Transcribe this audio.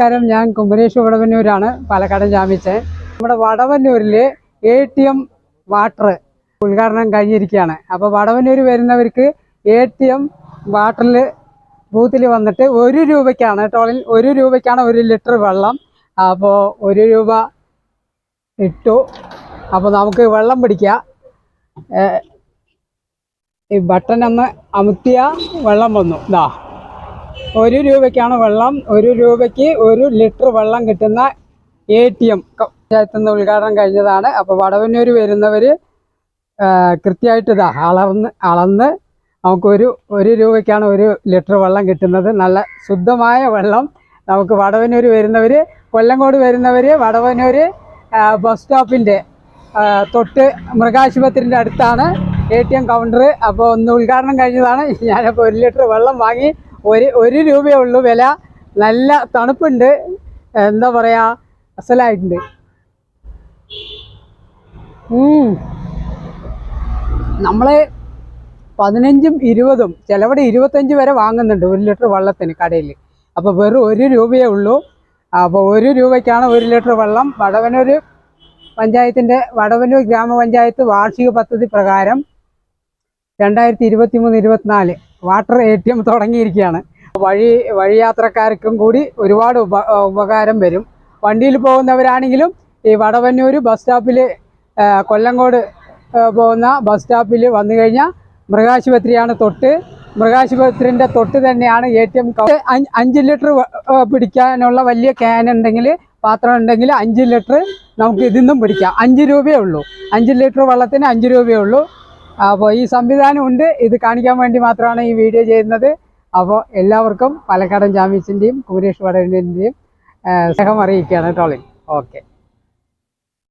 നമസ്കാരം. ഞാൻ കുമരേഷ് വടവന്നൂരാണ് പാലക്കാട് ജാമിച്ച് നമ്മുടെ വടവന്നൂരിൽ എ ടി എം വാട്ടർ ഉദ്ഘാടനം കഴിഞ്ഞിരിക്കുകയാണ്. അപ്പോൾ വടവന്നൂർ വരുന്നവർക്ക് എ ടി എം വാട്ടറിൽ ബൂത്തിൽ വന്നിട്ട് ഒരു രൂപയ്ക്കാണ് ടോളിൽ ഒരു രൂപയ്ക്കാണ് ഒരു ലിറ്റർ വെള്ളം. അപ്പോൾ ഒരു രൂപ ഇട്ടു. അപ്പോൾ നമുക്ക് വെള്ളം പിടിക്കാം ഈ ബട്ടൺ ഒന്ന് അമുത്തിയ വെള്ളം വന്നു. ഇതാ ഒരു രൂപയ്ക്കാണ് വെള്ളം ഒരു രൂപയ്ക്ക് ഒരു ലിറ്റർ വെള്ളം കിട്ടുന്ന എ ടി എം പഞ്ചായത്തുനിന്ന് ഉദ്ഘാടനം കഴിഞ്ഞതാണ്. അപ്പോൾ വടവന്നൂർ വരുന്നവർ കൃത്യമായിട്ട് ഇതാ അളന്ന് അളന്ന് നമുക്കൊരു ഒരു രൂപയ്ക്കാണ് ഒരു ലിറ്റർ വെള്ളം കിട്ടുന്നത്. നല്ല ശുദ്ധമായ വെള്ളം നമുക്ക് വടവന്നൂർ വരുന്നവർ കൊല്ലങ്കോട് വരുന്നവർ വടവന്നൂർ ബസ് സ്റ്റോപ്പിന്റെ തൊട്ട് മൃഗാശുപത്രിന്റെ അടുത്താണ് എ ടി എം കൗണ്ടർ അപ്പോൾ ഒന്ന് ഉദ്ഘാടനം കഴിഞ്ഞതാണ്. ഞാനപ്പോൾ ഒരു ലിറ്റർ വെള്ളം വാങ്ങി ഒരു ഒരു രൂപയേ ഉള്ളൂ. വില നല്ല തണുപ്പുണ്ട്. എന്താ പറയുക അസലായിട്ടുണ്ട്. നമ്മൾ പതിനഞ്ചും ഇരുപതും ചിലവിടെ ഇരുപത്തഞ്ച് വരെ വാങ്ങുന്നുണ്ട് ഒരു ലിറ്റർ വെള്ളത്തിന് കടയിൽ അപ്പോൾ വെറും ഒരു രൂപയേ ഉള്ളൂ. അപ്പോൾ ഒരു രൂപയ്ക്കാണ് ഒരു ലിറ്റർ വെള്ളം. വടവനൂർ പഞ്ചായത്തിന്റെ വടവനൂർ ഗ്രാമപഞ്ചായത്ത് വാർഷിക പദ്ധതി പ്രകാരം രണ്ടായിരത്തി ഇരുപത്തി മൂന്ന് ഇരുപത്തിനാല് വാട്ടർ എ ടി എം തുടങ്ങിയിരിക്കുകയാണ്. വഴി വഴിയാത്രക്കാർക്കും കൂടി ഒരുപാട് ഉപ ഉപകാരം വരും. വണ്ടിയിൽ പോകുന്നവരാണെങ്കിലും ഈ വടവന്നൂർ ബസ് സ്റ്റാപ്പിൽ കൊല്ലങ്കോട് പോകുന്ന ബസ് സ്റ്റോപ്പിൽ വന്നു കഴിഞ്ഞാൽ മൃഗാശുപത്രിയാണ് തൊട്ട്. മൃഗാശുപത്രിന്റെ തൊട്ട് തന്നെയാണ് എ ടി എം അഞ്ച് ലിറ്റർ പിടിക്കാനുള്ള വലിയ ക്യാൻ ഉണ്ടെങ്കിൽ പാത്രം ഉണ്ടെങ്കിൽ അഞ്ച് ലിറ്റർ നമുക്ക് ഇതിൽ നിന്നും പിടിക്കാം. അഞ്ച് രൂപയേ ഉള്ളൂ. അഞ്ച് ലിറ്റർ വെള്ളത്തിന് അഞ്ച് രൂപയേ ഉള്ളൂ. അപ്പോൾ ഈ സംവിധാനം ഉണ്ട് ഇത് കാണിക്കാൻ വേണ്ടി മാത്രമാണ് ഈ വീഡിയോ ചെയ്യുന്നത്. അപ്പോൾ എല്ലാവർക്കും പാലക്കാടൻ ജാമ്യസിന്റെയും കുമരേഷ് വടവിന്റെയും സ്നേഹം അറിയിക്കുകയാണ്. ടോളിൻ ഓക്കെ.